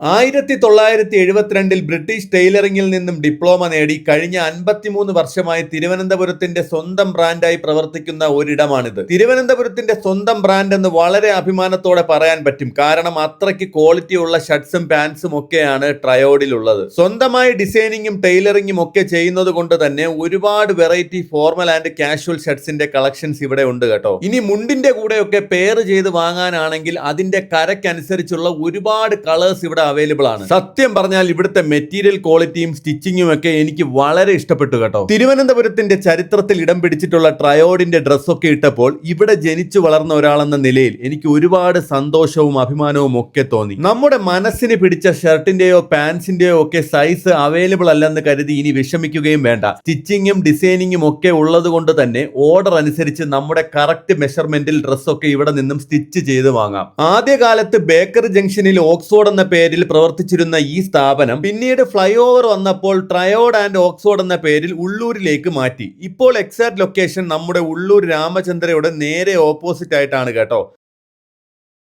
ആയിരത്തി തൊള്ളായിരത്തി എഴുപത്തിരണ്ടിൽ ബ്രിട്ടീഷ് ടൈലറിംഗിൽ നിന്നും ഡിപ്ലോമ നേടി കഴിഞ്ഞ അൻപത്തിമൂന്ന് വർഷമായി തിരുവനന്തപുരത്തിന്റെ സ്വന്തം ബ്രാൻഡായി പ്രവർത്തിക്കുന്ന ഒരിടമാണിത്. തിരുവനന്തപുരത്തിന്റെ സ്വന്തം ബ്രാൻഡ് എന്ന് വളരെ അഭിമാനത്തോടെ പറയാൻ പറ്റും. കാരണം അത്രയ്ക്ക് ക്വാളിറ്റി ഉള്ള ഷർട്ട്സും പാൻസും ഒക്കെയാണ് ട്രയോഡിലുള്ളത്. സ്വന്തമായി ഡിസൈനിങ്ങും ടൈലറിങ്ങും ഒക്കെ ചെയ്യുന്നത് കൊണ്ട് തന്നെ ഒരുപാട് വെറൈറ്റി ഫോർമൽ ആൻഡ് കാഷ്വൽ ഷർട്ട്സിന്റെ കളക്ഷൻസ് ഇവിടെ ഉണ്ട് കേട്ടോ. ഇനി മുണ്ടിന്റെ കൂടെയൊക്കെ പെയർ ചെയ്ത് വാങ്ങാനാണെങ്കിൽ അതിന്റെ കരക്കനുസരിച്ചുള്ള ഒരുപാട് കളേഴ്സ് ഇവിടെ അവൈലബിൾ ആണ്. സത്യം പറഞ്ഞാൽ ഇവിടുത്തെ മെറ്റീരിയൽ ക്വാളിറ്റിയും സ്റ്റിച്ചിങ്ങും ഒക്കെ എനിക്ക് വളരെ ഇഷ്ടപ്പെട്ടു കേട്ടോ. തിരുവനന്തപുരത്തിന്റെ ചരിത്രത്തിൽ ഇടം പിടിച്ചിട്ടുള്ള ട്രയോഡിന്റെ ഡ്രസ്സൊക്കെ ഇട്ടപ്പോൾ ഇവിടെ ജനിച്ചു വളർന്ന ഒരാളെന്ന നിലയിൽ എനിക്ക് ഒരുപാട് സന്തോഷവും അഭിമാനവും ഒക്കെ തോന്നി. നമ്മുടെ മനസ്സിന് പിടിച്ച ഷർട്ടിന്റെയോ പാൻസിന്റെയോ ഒക്കെ സൈസ് അവൈലബിൾ അല്ലെന്ന് കരുതി ഇനി വിഷമിക്കുകയും വേണ്ട. സ്റ്റിച്ചിങ്ങും ഡിസൈനിങ്ങും ഒക്കെ ഉള്ളത് കൊണ്ട് തന്നെ ഓർഡർ അനുസരിച്ച് നമ്മുടെ കറക്റ്റ് മെഷർമെന്റിൽ ഡ്രസ്സൊക്കെ ഇവിടെ നിന്നും സ്റ്റിച്ച് ചെയ്ത് വാങ്ങാം. ആദ്യകാലത്ത് ബേക്കർ ജംഗ്ഷനിൽ ഓക്സ്ഫോർഡ് എന്ന പേരിൽ പ്രവർത്തിച്ചിരുന്ന ഈ സ്ഥാപനം പിന്നീട് ഫ്ലൈ ഓവർ വന്നപ്പോൾ ട്രയോഡ് ആൻഡ് ഓക്സ്ഫോർഡ് എന്ന പേരിൽ ഉള്ളൂരിലേക്ക് മാറ്റി. ഇപ്പോൾ എക്സാക്ട് ലൊക്കേഷൻ നമ്മുടെ ഉള്ളൂർ രാമചന്ദ്രയുടെ നേരെ ഓപ്പോസിറ്റ് ആയിട്ടാണ് കേട്ടോ.